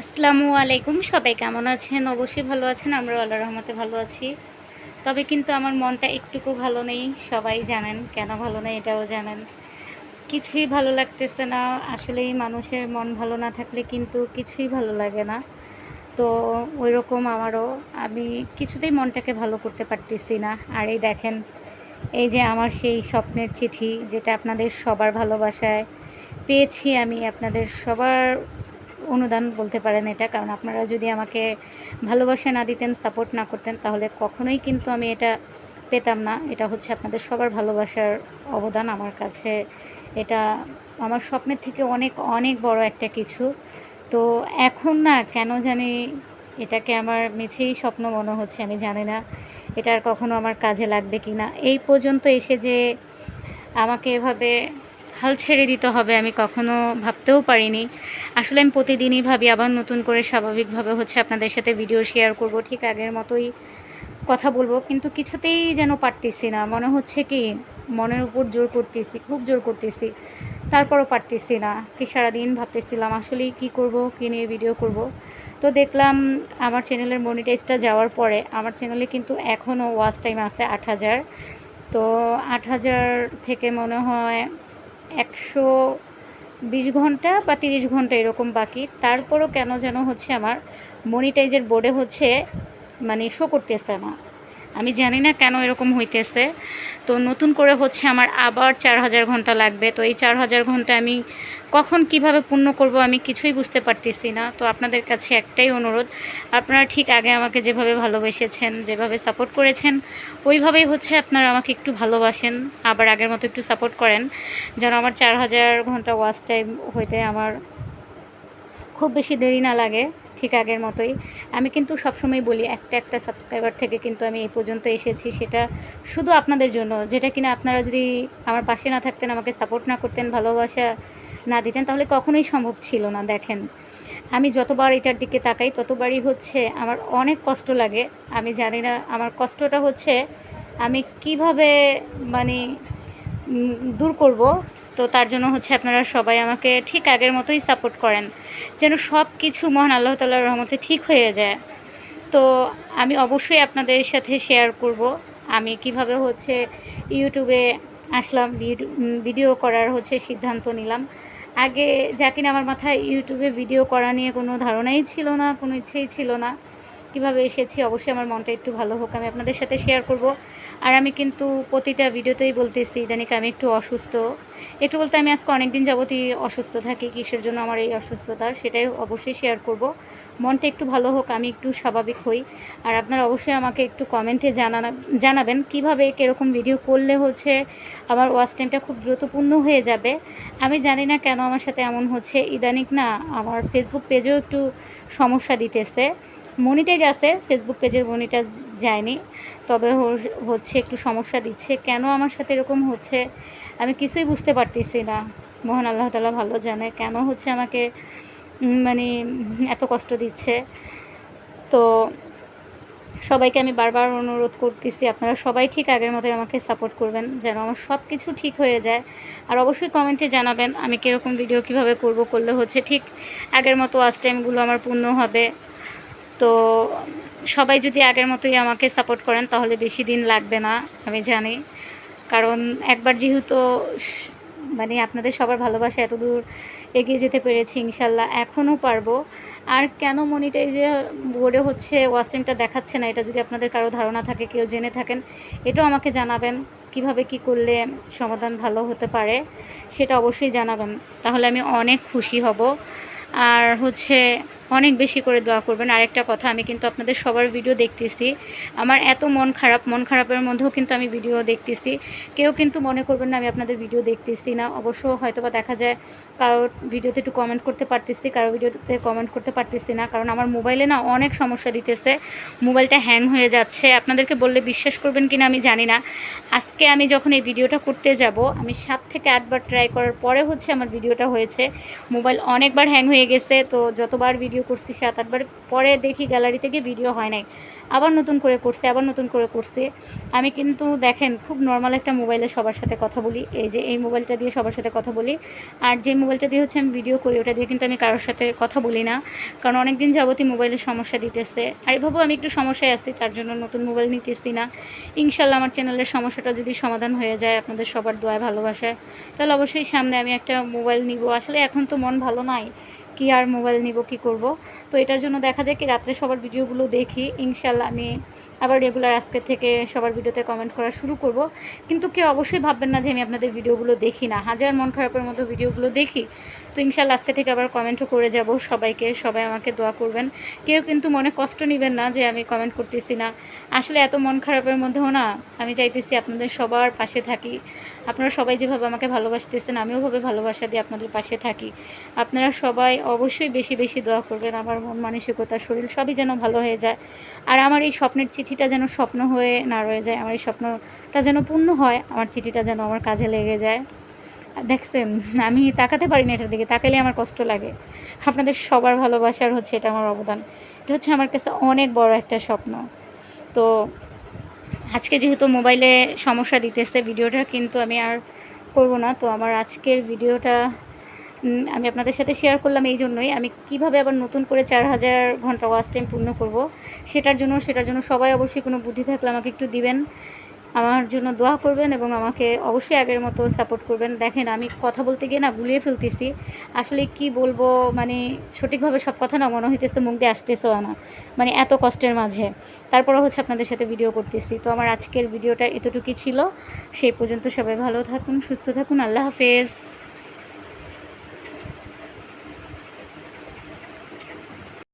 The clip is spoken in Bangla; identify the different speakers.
Speaker 1: আসসালামু আলাইকুম, সবাই কেমন আছেন? অবশ্যই ভালো আছেন আমরা আল্লাহ রহমতে ভালো আছি। তবে কিন্তু আমার মনটা একটুকু ভালো নেই, সবাই জানেন, কেন ভালো নেই এটাও জানেন। কিছুই ভালো লাগতেছে না, আসলেই মানুষের মন ভালো না থাকলে কিন্তু কিছুই ভালো লাগে না। তো ওই রকম আমারও, আমি কিছুতেই মনটাকে ভালো করতে পারতেছি না। আর এই দেখেন, এই যে আমার সেই স্বপ্নের চিঠি, যেটা আপনাদের সবার ভালোবাসায় পেয়েছি আমি, আপনাদের সবার অনুদান বলতে পারেন এটা, কারণ আপনারা যদি আমাকে ভালোবাসা না দিতেন সাপোর্ট না করতেন, তাহলে কখনোই কিন্তু আমি এটা পেতাম না। এটা হচ্ছে আপনাদের সবার ভালোবাসার অবদান আমার কাছে। এটা আমার স্বপ্নের থেকে অনেক অনেক বড় একটা কিছু। তো এখন না কেন জানি এটাকে আমার মিছেই স্বপ্ন মনে হচ্ছে, আমি জানি না এটা আর কখনো আমার কাজে লাগবে কি না এই পর্যন্ত এসে যে আমাকে এভাবে হাল ছেড়ে দিতে হবে, আমি কখনো ভাবতেও পারিনি। আসলে আমি প্রতিদিনই ভাবি, আবার নতুন করে স্বাভাবিকভাবে হচ্ছে আপনাদের সাথে ভিডিও শেয়ার করব, ঠিক আগের মতোই কথা বলব। কিন্তু কিছুতেই যেন পারতেছি না, মনে হচ্ছে কি, মনের উপর জোর করতেছি, খুব জোর করতেছি, তারপরও পারতেছি না। আজকে সারাদিন ভাবতেছিলাম আসলে কি করব, কী নিয়ে ভিডিও করব? তো দেখলাম, আমার চ্যানেলের মনিটাইজটা যাওয়ার পরে, আমার চ্যানেলে কিন্তু এখনও ওয়াচ টাইম আছে আট হাজার। তো আট হাজার থেকে মনে হয় একশো বিশ ঘণ্টা বা তিরিশ ঘণ্টা এরকম বাকি। তারপরও কেন যেন হচ্ছে আমার মনিটাইজের বোর্ডে হচ্ছে মানে শো করতেছে না আমি জানি না কেন এরকম হইতেছে। তো নতুন করে হচ্ছে আমার আবার চার হাজার ঘণ্টা লাগবে। তো এই চার হাজার ঘণ্টা আমি কখন কীভাবে পূর্ণ করব আমি কিছুই বুঝতে পারতেছি না। তো আপনাদের কাছে একটাই অনুরোধ, আপনারা ঠিক আগে আমাকে যেভাবে ভালোবেসেছেন, যেভাবে সাপোর্ট করেছেন, ওইভাবেই হচ্ছে আপনারা আমাকে একটু ভালোবাসেন, আবার আগের মতো একটু সাপোর্ট করেন। যেন আমার চার হাজার ঘণ্টা ওয়াচ টাইম হইতে আমার খুব বেশি দেরি না লাগে। ঠিক আগের মতোই। আমি কিন্তু সবসময় বলি, একটা একটা সাবস্ক্রাইবার থেকে কিন্তু আমি এই পর্যন্ত এসেছি। সেটা শুধু আপনাদের জন্য। যেটা কিনা আপনারা যদি আমার পাশে না থাকতেন, আমাকে সাপোর্ট না করতেন, ভালোবাসা না দিতেন, তাহলে কখনোই সম্ভব ছিল না, দেখেন। আমি যতবার এটার দিকে তাকাই, ততবারই হচ্ছে আমার অনেক কষ্ট লাগে। আমি জানি না, আমার কষ্টটা হচ্ছে আমি কীভাবে মানে দূর করব তো তার জন্য হচ্ছে আপনারা সবাই আমাকে ঠিক আগের মতোই সাপোর্ট করেন, যেন সব কিছু মহান আল্লাহ তাল্লাহর রহমতে ঠিক হয়ে যায়। তো আমি অবশ্যই আপনাদের সাথে শেয়ার করব। আমি কীভাবে হচ্ছে ইউটিউবে আসলাম ভিডিও করার হচ্ছে সিদ্ধান্ত নিলাম। আগে যা কিনা আমার মাথায় ইউটিউবে ভিডিও করা নিয়ে কোনো ধারণাই ছিল না, কোনো ইচ্ছেই ছিল না। কীভাবে এসেছি, অবশ্যই আমার মনটা একটু ভালো হোক, আমি আপনাদের সাথে শেয়ার করব। আর আমি কিন্তু প্রতিটা ভিডিওতেই বলতেছি ইদানিক আমি একটু অসুস্থ। একটু বলতে আমি আজকে অনেক দিন যাবতই অসুস্থ থাকি, কিসের জন্য আমার এই অসুস্থতা, সেটাই অবশ্যই শেয়ার করব। মনটা একটু ভালো হোক, আমি একটু স্বাভাবিক হই। আর আপনারা অবশ্যই আমাকে একটু কমেন্টে জানানা, জানাবেন, কীভাবে, কীরকম ভিডিও করলে হচ্ছে আমার ওয়াচ টাইমটা খুব দ্রুতপূর্ণ হয়ে যাবে। আমি জানি না কেন আমার সাথে এমন হচ্ছে ইদানিক না আমার ফেসবুক পেজেও একটু সমস্যা দিতেছে। মনিটাইজ আছে ফেসবুক পেজের মনিটাইজ যায়নি। তবে হচ্ছে একটু সমস্যা দিচ্ছে। কেন আমার সাথে এরকম হচ্ছে? আমি কিছুই বুঝতে পারতেছি না। মোহন আল্লাহ তালা ভালো জানে কেন হচ্ছে আমাকে মানে এত কষ্ট দিচ্ছে। তো সবাইকে আমি বারবার অনুরোধ করতেছি, আপনারা সবাই ঠিক আগের মতোই আমাকে সাপোর্ট করবেন, যেন আমার সব কিছু ঠিক হয়ে যায়। আর অবশ্যই কমেন্টে জানাবেন, আমি কীরকম ভিডিও কীভাবে করব, করলে হচ্ছে ঠিক আগের মতো ওয়াচ টাইমগুলো আমার পূর্ণ হবে। তো সবাই যদি আগের মতোই আমাকে সাপোর্ট করেন, তাহলে বেশি দিন লাগবে না, আমি জানি। কারণ একবার যেহেতু মানে আপনাদের সবার ভালোবাসা এত দূর এগিয়ে যেতে পেরেছি, ইনশাল্লাহ এখনও পারব। আর কেন মনিটাইজে বোর্ডে হচ্ছে ওয়াশিংটা দেখাচ্ছে না, এটা যদি আপনাদের কারও ধারণা থাকে, কেউ জেনে থাকেন, এটাও আমাকে জানাবেন, কীভাবে কি করলে সমাধান ভালো হতে পারে, সেটা অবশ্যই জানাবেন। তাহলে আমি অনেক খুশি হব। আর হচ্ছে অনেক বেশি করে দোয়া করবেন। আরেকটা কথা, আমি কিন্তু আপনাদের সবার ভিডিও দেখতেছি। আমার এত মন খারাপ, মন খারাপের মধ্যেও কিন্তু আমি ভিডিও দেখতেছি। কেউ কিন্তু মনে করবেন না, আমি আপনাদের ভিডিও দেখতেছি না। অবশ্য হয়তো বা দেখা যায় কারোর ভিডিওতে একটু কমেন্ট করতে পারতেছি কারও ভিডিওতে কমেন্ট করতে পারতেছি না। কারণ আমার মোবাইলে না অনেক সমস্যা দিতেছে। মোবাইলটা হ্যাং হয়ে যাচ্ছে। আপনাদেরকে বললে বিশ্বাস করবেন কি না আমি জানি না। আজকে আমি যখন এই ভিডিওটা করতে যাব, আমি সাত থেকে আটবার ট্রাই করার পরে হচ্ছে আমার ভিডিওটা হয়েছে। মোবাইল অনেকবার হ্যাং হয়ে গেছে। তো যতবার ভিডিও ভিডিও করছি সাত, আটবার। পরে দেখি গ্যালারি থেকে ভিডিও হয় নাই। আবার নতুন করে করছে, আবার নতুন করে করছে। আমি কিন্তু দেখেন, খুব নর্মাল একটা মোবাইলে সবার সাথে কথা বলি। এই যে, এই মোবাইলটা দিয়ে সবার সাথে কথা বলি। আর যে মোবাইলটা দিয়ে হচ্ছে আমি ভিডিও করি, ওটা দিয়ে কিন্তু আমি কারোর সাথে কথা বলি না। কারণ অনেক দিন যাবতই মোবাইলের সমস্যা দিতেছে। আর এভাবেও আমি একটু সমস্যায় আছি, তার জন্য নতুন মোবাইল নিতেছি না। ইনশাল্লাহ আমার চ্যানেলের সমস্যাটা যদি সমাধান হয়ে যায়, আপনাদের সবার দোয়ায় ভালোবাসায়, তাহলে অবশ্যই সামনে আমি একটা মোবাইল নিব। আসলে এখন তো মন ভালো নাই। কি আর মোবাইল নিব, কি করব? তো এটার জন্য দেখা যায় কি রাত্রে সবার ভিডিওগুলো দেখি, ইনশাল্লাহ আমি আবার রেগুলার আজকে থেকে সবার ভিডিওতে কমেন্ট করা শুরু করব। কিন্তু কেউ অবশ্যই ভাববেন না যে আমি আপনাদের ভিডিওগুলো দেখি না। হাজার মন খারাপের মতো ভিডিওগুলো দেখি। তো ইনশাল্লাহ আজকে থেকে আবার কমেন্টও করে যাব সবাইকে। সবাই আমাকে দোয়া করবেন। কেউ কিন্তু মনে কষ্ট নেবেন না যে আমি কমেন্ট করতেছি না। আসলে এত মন খারাপের মধ্যেও না আমি চাইতেছি আপনাদের সবার পাশে থাকি। আপনারা সবাই যেভাবে আমাকে ভালোবাসতেছেন, আমিও ভাবে ভালোবাসা দিয়ে আপনাদের পাশে থাকি। আপনারা সবাই অবশ্যই বেশি বেশি দোয়া করবেন। আমার মন মানসিকতা, শরীর সবই যেন ভালো হয়ে যায়। আর আমার এই স্বপ্নের চিঠিটা যেন স্বপ্ন হয়ে না রয়ে যায়, আমার এই স্বপ্নটা যেন পূর্ণ হয়, আমার চিঠিটা যেন আমার কাজে লেগে যায়। দেখছেন, আমি তাকাতে পারি না এটার দিকে তাকালে আমার কষ্ট লাগে। আপনাদের সবার ভালোবাসার হচ্ছে এটা আমার অবদান। এটা হচ্ছে আমার কাছে অনেক বড় একটা স্বপ্ন। তো আজকে যেহেতু মোবাইলে সমস্যা দিতেছে ভিডিওটা, কিন্তু আমি আর করব না। তো আমার আজকের ভিডিওটা আমি আপনাদের সাথে শেয়ার করলাম এই জন্যই। আমি কীভাবে আবার নতুন করে চার হাজার ঘণ্টা ওয়াচ টাইম পূর্ণ করব, সেটার জন্য সেটার জন্য সবাই অবশ্যই কোনো বুদ্ধি থাকলে আমাকে একটু দিবেন। আমার জন্য দোয়া করবেন এবং আমাকে অবশ্যই আগের মতো সাপোর্ট করবেন। দেখেন, আমি কথা বলতে গিয়ে না গুলিয়ে ফেলতেছি। আসলে কি বলব মানে সঠিকভাবে সব কথা না মনে হইতেছে, মুখ দিয়ে আসতেছেও না। মানে এত কষ্টের মাঝে। তারপরে হচ্ছে আপনাদের সাথে ভিডিও করতেছি। তো আমার আজকের ভিডিওটা এতটুকুই ছিল। সেই পর্যন্ত সবাই ভালো থাকুন, সুস্থ থাকুন। আল্লাহ হাফেজ।